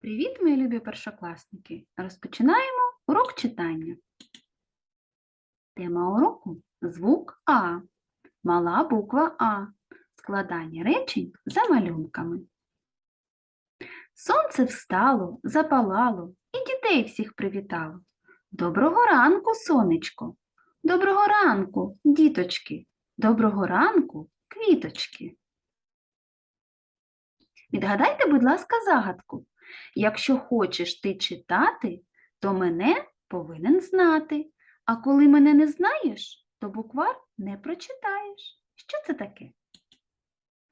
Привіт, мої любі першокласники! Розпочинаємо урок читання. Тема уроку звук А. Мала буква А. Складання речень за малюнками. Сонце встало, запалало і дітей всіх привітало. Доброго ранку, сонечко! Доброго ранку, діточки! Доброго ранку, квіточки! Відгадайте, будь ласка, загадку. Якщо хочеш ти читати, то мене повинен знати. А коли мене не знаєш, то буквар не прочитаєш. Що це таке?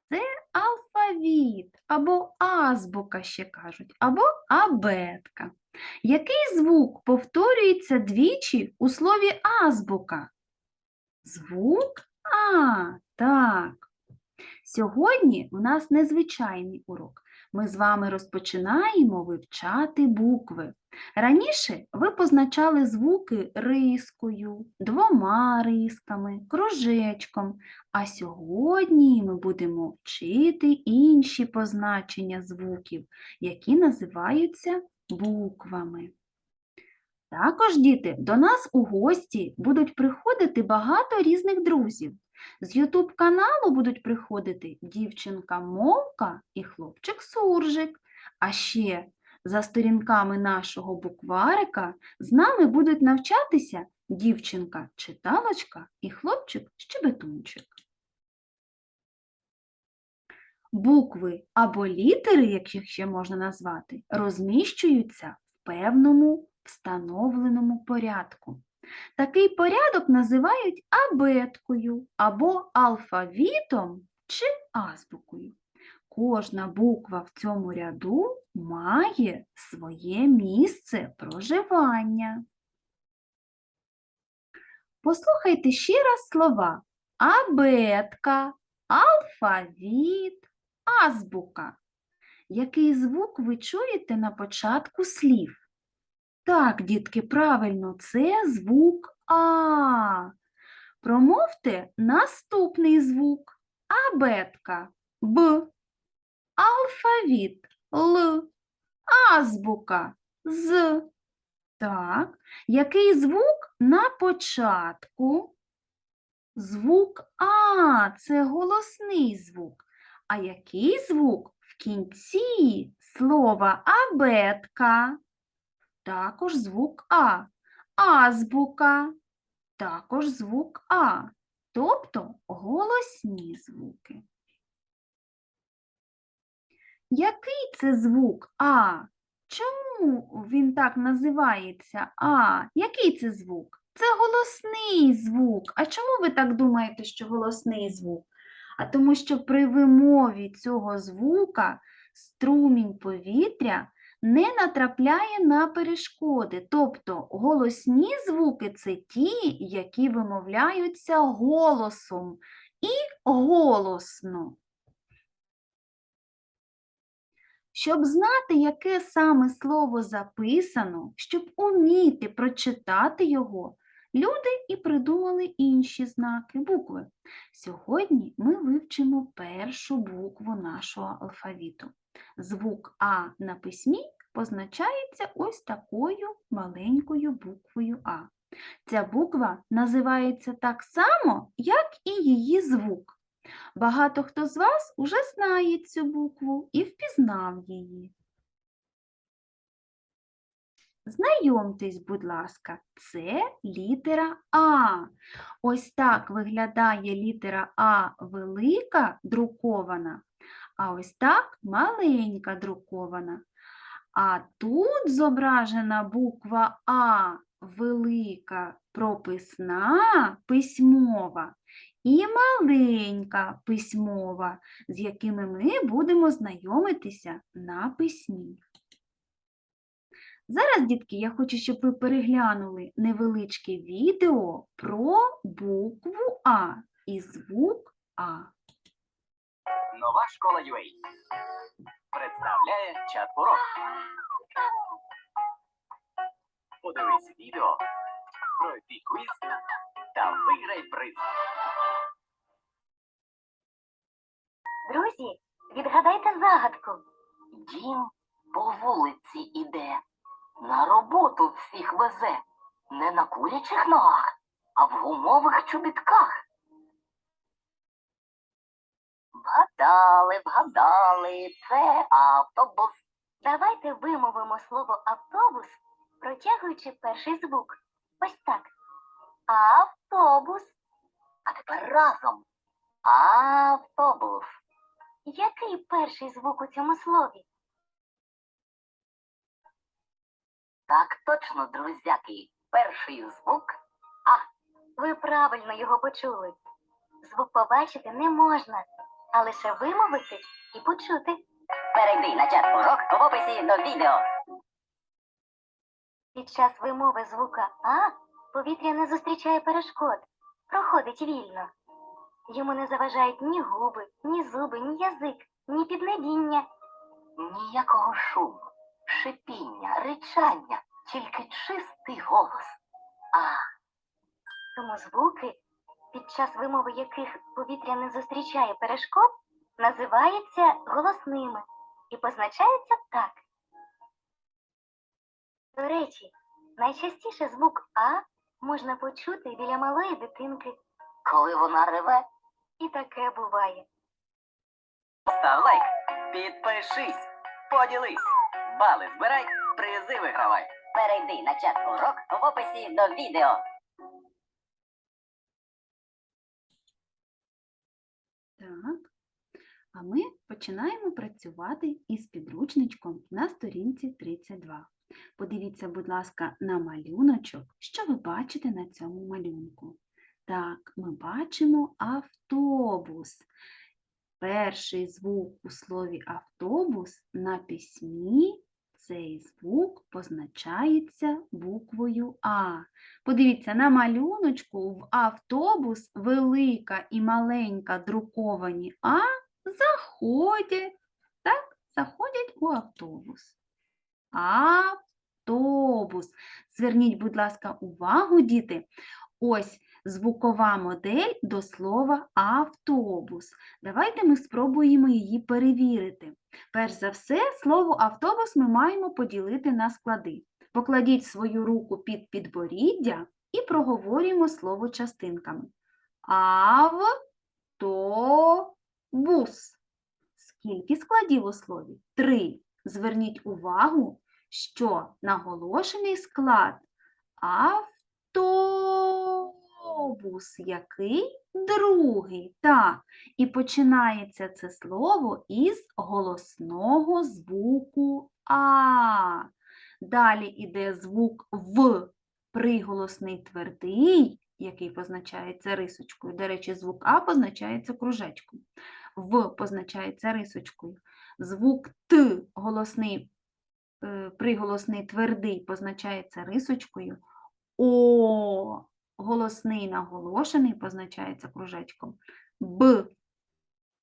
Це алфавіт або азбука ще кажуть, або абетка. Який звук повторюється двічі у слові азбука? Звук А, так. Сьогодні у нас незвичайний урок. Ми з вами розпочинаємо вивчати букви. Раніше ви позначали звуки рискою, двома рисками, кружечком, а сьогодні ми будемо вчити інші позначення звуків, які називаються буквами. Також, діти, до нас у гості будуть приходити багато різних друзів. З YouTube каналу будуть приходити дівчинка Мовка і хлопчик Суржик. А ще за сторінками нашого букварика з нами будуть навчатися дівчинка Читалочка і хлопчик Щебетунчик. Букви або літери, як їх ще можна назвати, розміщуються в певному встановленому порядку. Такий порядок називають абеткою або алфавітом чи азбукою. Кожна буква в цьому ряду має своє місце проживання. Послухайте ще раз слова абетка, алфавіт, азбука. Який звук ви чуєте на початку слів? Так, дітки, правильно, це звук А. Промовте наступний звук. Абетка Б. Алфавіт Л. Азбука З. Так, який звук на початку? Звук А це голосний звук. А який звук в кінці слова абетка? Також звук А. Азбука також звук А, тобто голосні звуки. Який це звук А? Чому він так називається А? Який це звук? Це голосний звук. А чому ви так думаєте, що голосний звук? А тому що при вимові цього звука струмінь повітря не натрапляє на перешкоди. Тобто голосні звуки це ті, які вимовляються голосом і голосно. Щоб знати, яке саме слово записано, щоб уміти прочитати його, люди і придумали інші знаки букви. Сьогодні ми вивчимо першу букву нашого алфавіту. Звук А на письмі позначається ось такою маленькою буквою А. Ця буква називається так само, як і її звук. Багато хто з вас уже знає цю букву і впізнав її. Знайомтесь, будь ласка, це літера А. Ось так виглядає літера А велика друкована, а ось так маленька друкована. А тут зображена буква А велика прописна письмова і маленька письмова, з якими ми будемо знайомитися на письмі. Зараз, дітки, я хочу, щоб ви переглянули невеличке відео про букву А і звук А. Нова школа UA представляє чат урок. Подивись відео, пройди квіз та виграй приз. Друзі, відгадайте загадку. Дім по вулиці іде, на роботу всіх везе, не на курячих ногах, а в гумових чобітках. Вгадали, вгадали, це автобус. Давайте вимовимо слово автобус, протягуючи перший звук. Ось так. Автобус. А тепер разом. Автобус. Який перший звук у цьому слові? Так точно, друзяки. Перший звук А. Ви правильно його почули. Звук побачити не можна, а лише вимовити і почути. Перейди на чат урок в описі до відео. Під час вимови звука А повітря не зустрічає перешкод, проходить вільно. Йому не заважають ні губи, ні зуби, ні язик, ні піднебіння. Ніякого шуму, шипіння, ричання, тільки чистий голос. А. Тому звуки, під час вимови яких повітря не зустрічає перешкод, називаються голосними і позначаються так. До речі, найчастіше звук А можна почути біля малої дитинки, коли вона реве. І таке буває. Став лайк, підпишись, поділись, бали збирай, призи вигравай. Перейди на чат урок в описі до відео. Так. А ми починаємо працювати із підручничком на сторінці 32. Подивіться, будь ласка, на малюночок. Що ви бачите на цьому малюнку? Так, ми бачимо автобус. Перший звук у слові автобус на письмі цей звук позначається буквою А. Подивіться, на малюночку в автобус велика і маленька друковані А заходять, так, заходять у автобус. Автобус. Зверніть, будь ласка, увагу, діти. Ось звукова модель до слова автобус. Давайте ми спробуємо її перевірити. Перш за все, слово автобус ми маємо поділити на склади. Покладіть свою руку під підборіддя і проговорюємо слово частинками. Автобус. Скільки складів у слові? Три. Зверніть увагу, що наголошений склад автобус. Який? Другий. Так. І починається це слово із голосного звуку А. Далі йде звук В, приголосний твердий, який позначається рисочкою. До речі, звук А позначається кружечком. В позначається рисочкою. Звук Т, голосний, е, приголосний твердий, позначається рисочкою. О, голосний наголошений позначається кружечком. Б,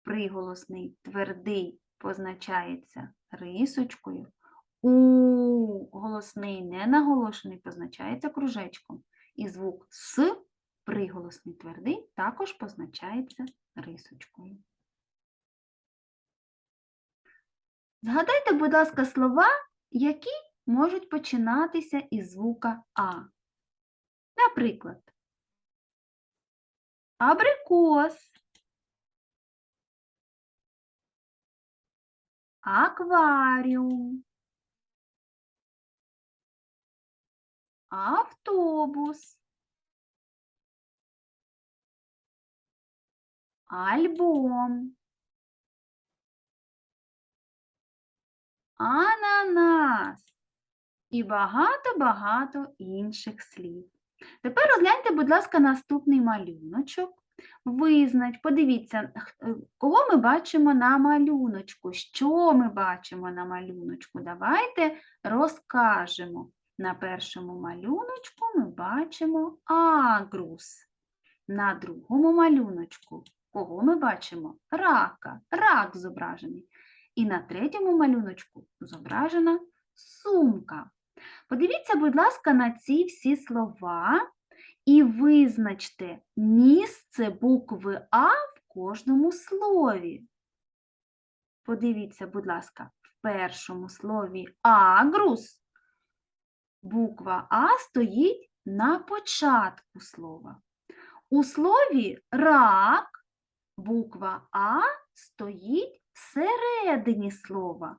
приголосний твердий позначається рисочкою. У голосний ненаголошений позначається кружечком. І звук С, приголосний твердий, також позначається рисочкою. Згадайте, будь ласка, слова, які можуть починатися із звука А. Наприклад, абрикос, акваріум, автобус, альбом, ананас. І багато-багато інших слів. Тепер розгляньте, будь ласка, наступний малюночок. Визнач, подивіться, е, кого ми бачимо на малюночку, що ми бачимо на малюночку. Давайте розкажемо. На першому малюночку ми бачимо агрус. На другому малюночку кого ми бачимо? Рака, рак зображений. І на третьому малюночку зображена сумка. Подивіться, будь ласка, на ці всі слова і визначте місце букви А в кожному слові. Подивіться, будь ласка, в першому слові агрус буква А стоїть на початку слова. У слові рак буква А стоїть всередині слова,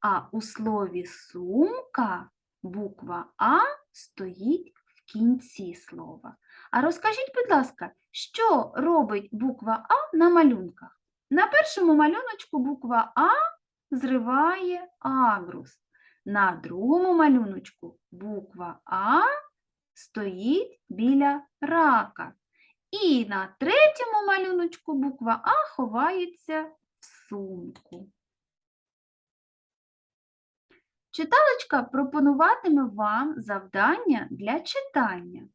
а у слові сумка буква А стоїть в кінці слова. А розкажіть, будь ласка, що робить буква А на малюнках? На першому малюночку буква А зриває агрус. На другому малюночку буква А стоїть біля рака. І на третьому малюночку буква А ховається в сумку. Читалочка пропонуватиме вам завдання для читання.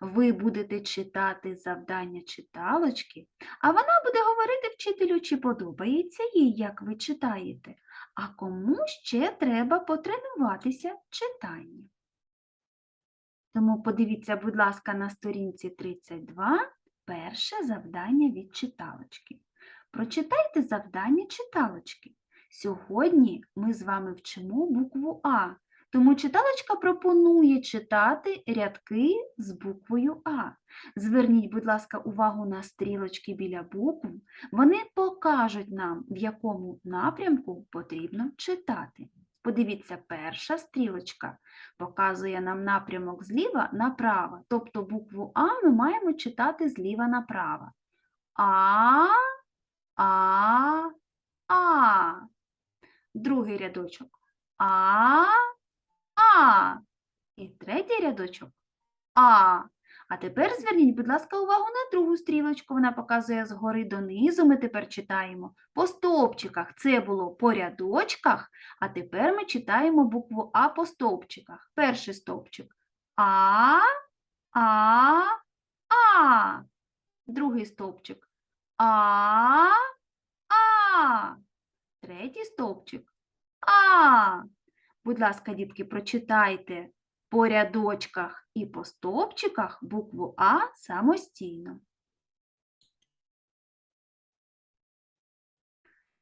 Ви будете читати завдання читалочки, а вона буде говорити вчителю, чи подобається їй, як ви читаєте, а кому ще треба потренуватися в читанні. Тому подивіться, будь ласка, на сторінці 32 перше завдання від читалочки. Прочитайте завдання читалочки. Сьогодні ми з вами вчимо букву А, тому читалочка пропонує читати рядки з буквою А. Зверніть, будь ласка, увагу на стрілочки біля букв. Вони покажуть нам, в якому напрямку потрібно читати. Подивіться, перша стрілочка показує нам напрямок зліва направо, тобто букву А ми маємо читати зліва направо. А, А, А. Другий рядочок. А, А. І третій рядочок. А. А тепер зверніть, будь ласка, увагу на другу стрілочку. Вона показує згори донизу. Ми тепер читаємо по стовпчиках. Це було по рядочках, а тепер ми читаємо букву А по стовпчиках. Перший стовпчик. А, А, А. Другий стовпчик. А, А. Третій стовпчик. А. Будь ласка, дітки, прочитайте по рядочках і по стовпчиках букву А самостійно.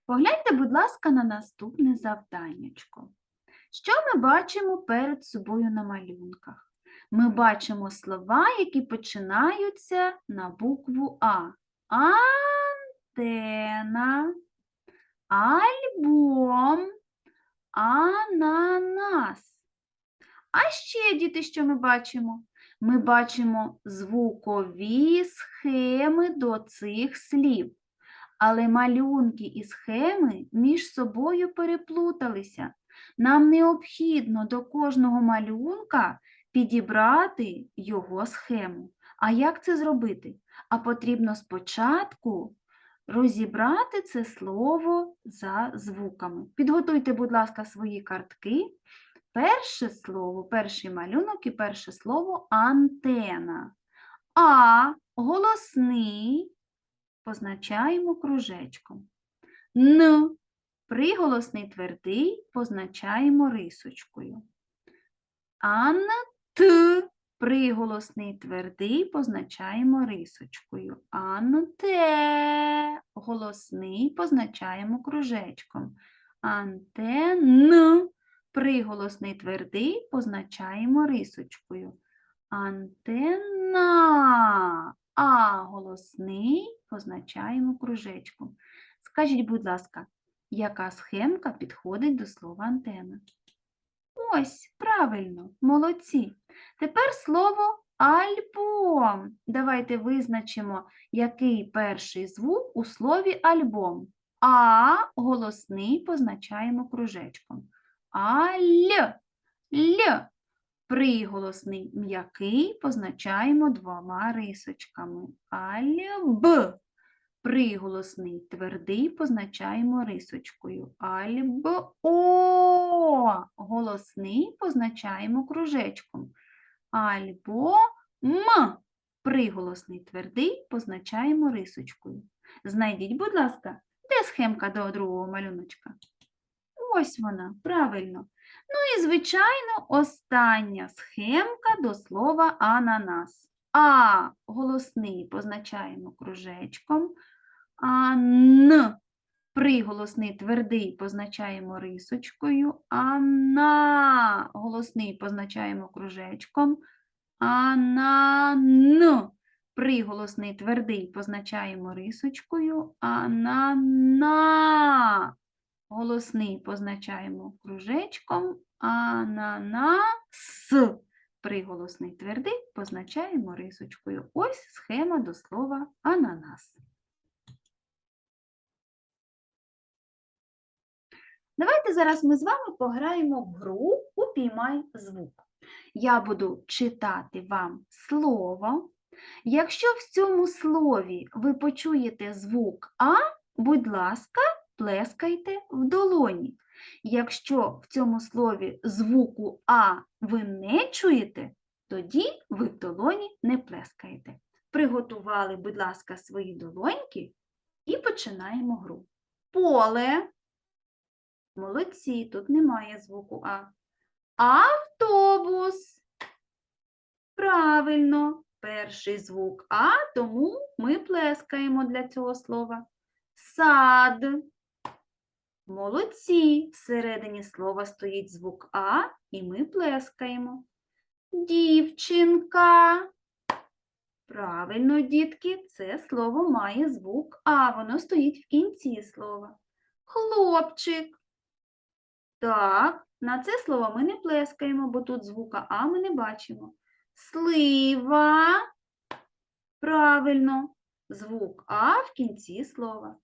Погляньте, будь ласка, на наступне завданнячко. Що ми бачимо перед собою на малюнках? Ми бачимо слова, які починаються на букву А. Антена, альбом, ананас. А ще, діти, що ми бачимо? Ми бачимо звукові схеми до цих слів. Але малюнки і схеми між собою переплуталися. Нам необхідно до кожного малюнка підібрати його схему. А як це зробити? А потрібно спочатку розібрати це слово за звуками. Підготуйте, будь ласка, свої картки. Перше слово, перший малюнок і перше слово антена. А голосний позначаємо кружечком. Н приголосний твердий позначаємо рисочкою. Ан т приголосний твердий позначаємо рисочкою. Ан те голосний позначаємо кружечком. Антен приголосний твердий позначаємо рисочкою. Антенна. А голосний позначаємо кружечком. Скажіть, будь ласка, яка схемка підходить до слова антена? Ось, правильно, молодці. Тепер слово альбом. Давайте визначимо, який перший звук у слові альбом. А голосний позначаємо кружечком. Аль. Л. Приголосний м'який позначаємо двома рисочками. Альб. Приголосний твердий позначаємо рисочкою. Альб. О. Голосний позначаємо кружечком. Альбо. М. Приголосний твердий позначаємо рисочкою. Знайдіть, будь ласка, де схемка до другого малюночка? Ось вона, правильно. Ну і, звичайно, остання схемка до слова ананас. А голосний позначаємо кружечком, а н Приголосний твердий позначаємо рисочкою, а на голосний позначаємо кружечком, а на н. Приголосний твердий позначаємо рисочкою, а на на. Голосний позначаємо кружечком, а на на с. Приголосний твердий позначаємо рисочкою. Ось схема до слова ананас. Давайте зараз ми з вами пограємо в гру Упіймай звук. Я буду читати вам слово. Якщо в цьому слові ви почуєте звук А, будь ласка, плескайте в долоні. Якщо в цьому слові звуку А ви не чуєте, тоді ви в долоні не плескаєте. Приготували, будь ласка, свої долоньки і починаємо гру. Поле. Молодці, тут немає звуку А. Автобус. Правильно, перший звук А, тому ми плескаємо для цього слова. Сад. Молодці. Всередині слова стоїть звук А, і ми плескаємо. Дівчинка. Правильно, дітки, це слово має звук А, воно стоїть в кінці слова. Хлопчик. Так, на це слово ми не плескаємо, бо тут звука А ми не бачимо. Слива. Правильно, звук А в кінці слова.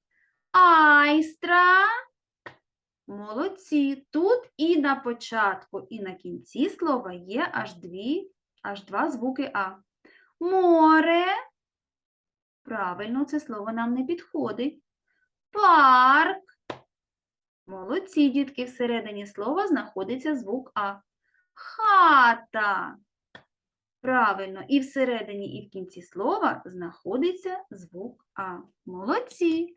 Айстра. Молодці. Тут і на початку, і на кінці слова є аж, дві, аж два звуки А. Море. Правильно, це слово нам не підходить. Парк. Молодці, дітки, всередині слова знаходиться звук А. Хата. Правильно, і всередині, і в кінці слова знаходиться звук А. Молодці.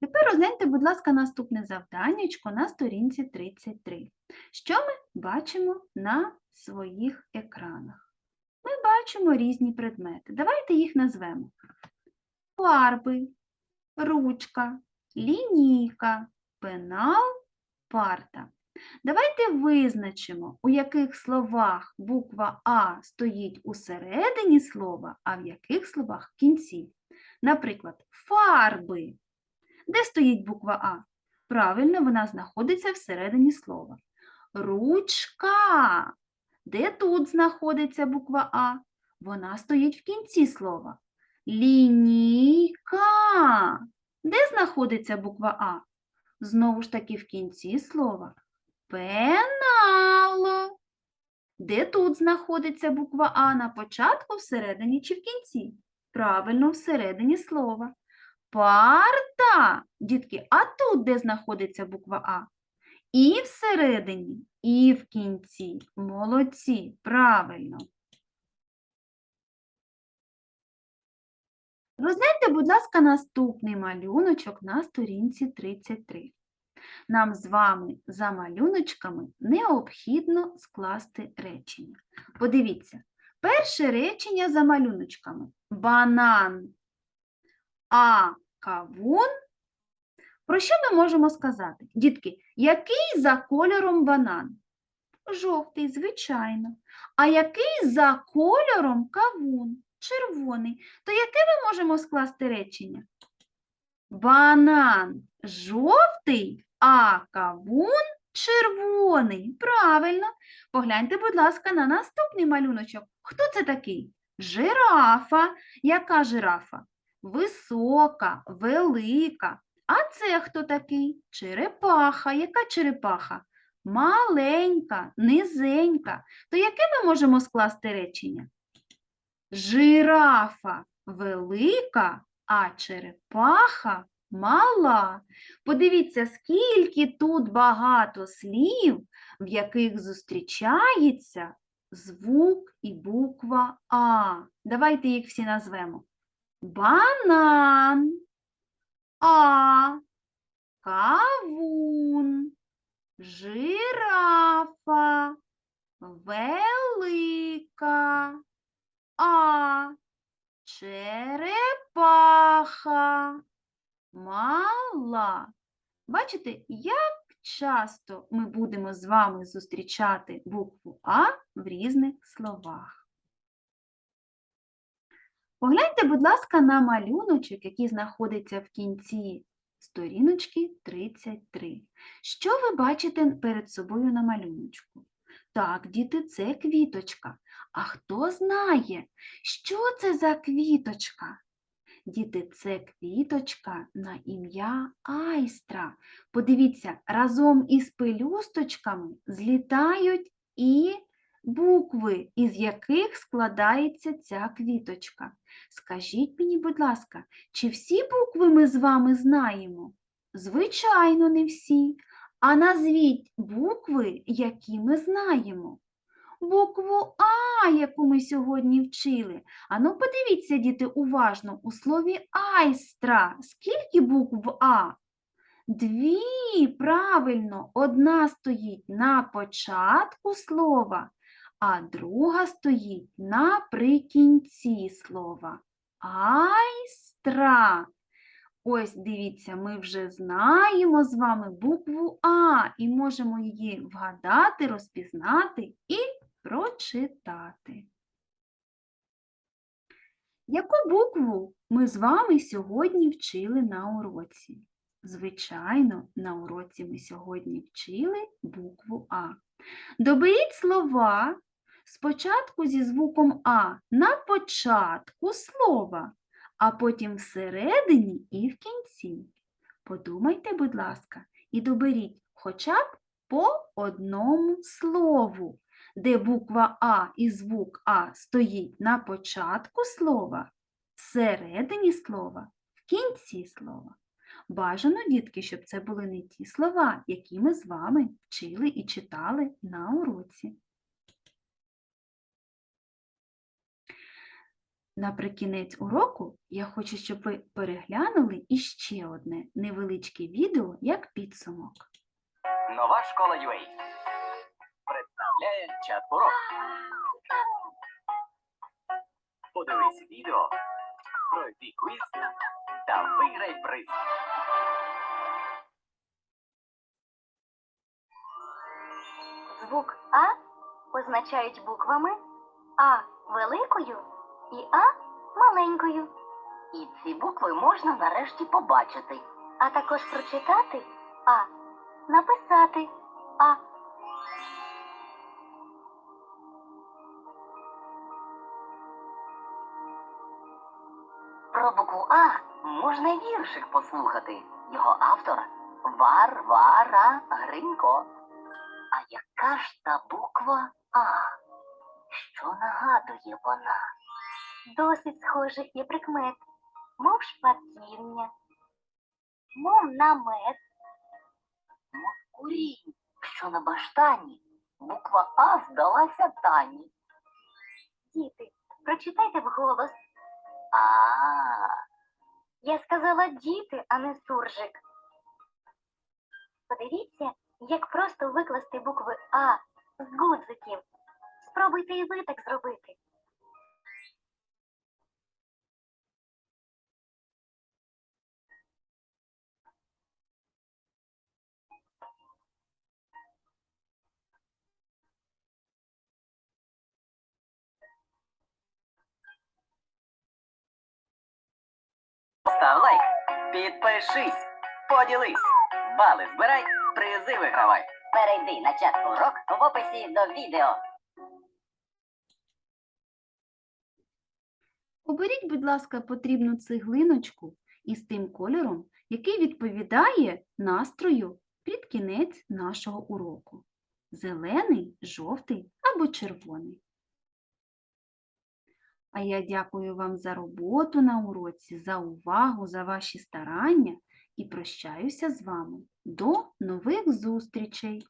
Тепер розгляньте, будь ласка, наступне завданнячко на сторінці 33. Що ми бачимо на своїх екранах? Ми бачимо різні предмети. Давайте їх назвемо. Фарби, ручка, лінійка, пенал, парта. Давайте визначимо, у яких словах буква А стоїть у середині слова, а в яких словах в кінці. Наприклад, фарби. Де стоїть буква А? Правильно, вона знаходиться всередині слова. Ручка. Де тут знаходиться буква А? Вона стоїть в кінці слова. Лінійка. Де знаходиться буква А? Знову ж таки в кінці слова. Пенал. Де тут знаходиться буква А на початку, всередині чи в кінці? Правильно, всередині слова. Парта. Дітки, а тут де знаходиться буква А? І всередині, і в кінці. Молодці, правильно. Розгляньте, будь ласка, наступний малюночок на сторінці 33. Нам з вами за малюночками необхідно скласти речення. Подивіться, перше речення за малюночками. Банан, а кавун. Про що ми можемо сказати? Дітки, який за кольором банан? Жовтий, звичайно. А який за кольором кавун? Червоний. То яке ми можемо скласти речення? Банан жовтий, а кавун червоний. Правильно. Погляньте, будь ласка, на наступний малюночок. Хто це такий? Жирафа. Яка жирафа? Висока, велика. А це хто такий? Черепаха. Яка черепаха? Маленька, низенька. То яке ми можемо скласти речення? Жирафа велика, а черепаха мала. Подивіться, скільки тут багато слів, в яких зустрічається звук і буква А. Давайте їх всі назвемо. Банан, А, кавун, жирафа, велика, А, черепаха. Мала. Бачите, як часто ми будемо з вами зустрічати букву А в різних словах. Погляньте, будь ласка, на малюночок, який знаходиться в кінці сторіночки 33. Що ви бачите перед собою на малюночку? Так, діти, це квіточка. А хто знає, що це за квіточка? Діти, це квіточка на ім'я Айстра. Подивіться, разом із пелюсточками злітають і букви, із яких складається ця квіточка. Скажіть мені, будь ласка, чи всі букви ми з вами знаємо? Звичайно, не всі. А назвіть букви, які ми знаємо. Букву А, яку ми сьогодні вчили. Ану, подивіться, діти, уважно, у слові айстра. Скільки букв А? Дві, правильно, одна стоїть на початку слова, а друга стоїть наприкінці слова. Айстра. Ось дивіться, ми вже знаємо з вами букву А і можемо її вгадати, розпізнати і прочитати. Яку букву ми з вами сьогодні вчили на уроці? Звичайно, на уроці ми сьогодні вчили букву А. Доберіть слова спочатку зі звуком А на початку слова, а потім всередині і в кінці. Подумайте, будь ласка, і доберіть хоча б по одному слову, де буква А і звук А стоїть на початку слова, всередині слова, в кінці слова. Бажано, дітки, щоб це були не ті слова, які ми з вами вчили і читали на уроці. Наприкінець уроку я хочу, щоб ви переглянули іще одне невеличке відео як підсумок. Нова школа UA представляє чат урок. Подивись відео, пройди квіз та виграй приз. Звук А позначають буквами А великою і А маленькою. І ці букви можна нарешті побачити. А також прочитати А, написати А. Про букву А можна віршик послухати. Його автор Варвара Гринько. А яка ж та буква А? Що нагадує вона? Досить схожих є прикмет, мов шпаківня, мов намет. Курінь, що на баштані. Буква А здалася Тані. Діти, прочитайте вголос. А, Я сказала діти, а не суржик. Подивіться, як просто викласти букви А з гудзиків. Спробуйте і ви так зробити. Підпишись, поділись, бали збирай, призи вигравай. Перейди на чат урок в описі до відео. Оберіть, будь ласка, потрібну цеглиночку із тим кольором, який відповідає настрою під кінець нашого уроку. Зелений, жовтий або червоний. А я дякую вам за роботу на уроці, за увагу, за ваші старання і прощаюся з вами. До нових зустрічей!